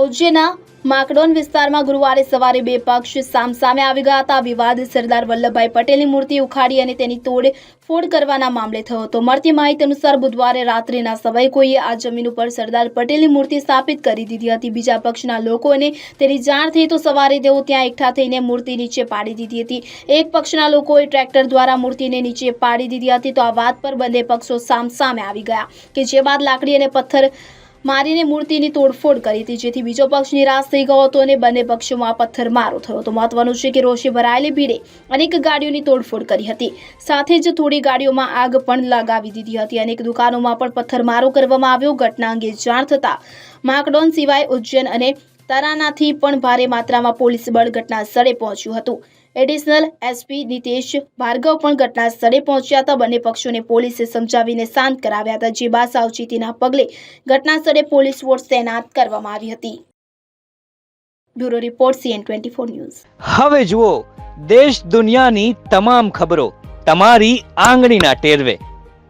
ઉજ્જૈનના માકડોન વિસ્તારમાં ગુરુવારે સવારે બે પક્ષ સામસામે આવી ગયા હતા. વિવાદ સરદાર વલ્લભભાઈ પટેલની મૂર્તિ ઉખાડી અને તેની તોડ ફોડ કરવાના મામલે થયો હતો. મળતી માહિતી અનુસાર બુધવારે રાત્રિના સમયે કોઈએ આ જમીન ઉપર સરદાર પટેલની મૂર્તિ સ્થાપિત કરી દીધી હતી. બીજા પક્ષના લોકોને તેની જાણ થઈ તો સવારે તેઓ ત્યાં એકઠા થઈને મૂર્તિ નીચે પાડી દીધી હતી. એક પક્ષના લોકોએ ટ્રેક્ટર દ્વારા મૂર્તિને નીચે પાડી દીધી હતી. તો આ વાત પર બંને પક્ષો સામસામે આવી ગયા કે જે બાદ લાકડી અને પથ્થર મારીને મૂર્તિની તોડફોડ કરી હતી, જેથી બીજો પક્ષ નિરાશ થઈ ગયો હતો અને બંને પક્ષોમાં પથ્થરમારો થયો હતો. મહત્વનું છે કે રોષે ભરાયેલી ભીડે અનેક ગાડીઓની તોડફોડ કરી હતી. સાથે જ થોડી ગાડીઓમાં આગ પણ લગાવી દીધી હતી. અનેક દુકાનોમાં પણ પથ્થરમારો કરવામાં આવ્યો. ઘટના અંગે જાણ થતાં માકડોન સિવાય ઉજ્જૈન અને તરાનાથી પણ ભારે માત્રામાં પોલીસ બળ ઘટના સ્થળે પહોંચ્યું હતું. એડિશનલ એસપી નિતેશ ભાર્ગવ પણ ઘટના સ્થળે પહોંચ્યા હતા. બંને પક્ષોને પોલીસે સમજાવીને શાંત કરાવ્યા હતા, જે બાદ સાવચેતીના પગલે ઘટના સ્થળે પોલીસ ફોર્સ તૈનાત કરવામાં આવી હતી. Bureau report, CN twenty four news. હવે જુઓ, દેશ દુનિયાની તમામ ખબરો તમારી આંગળીના ટેરવે.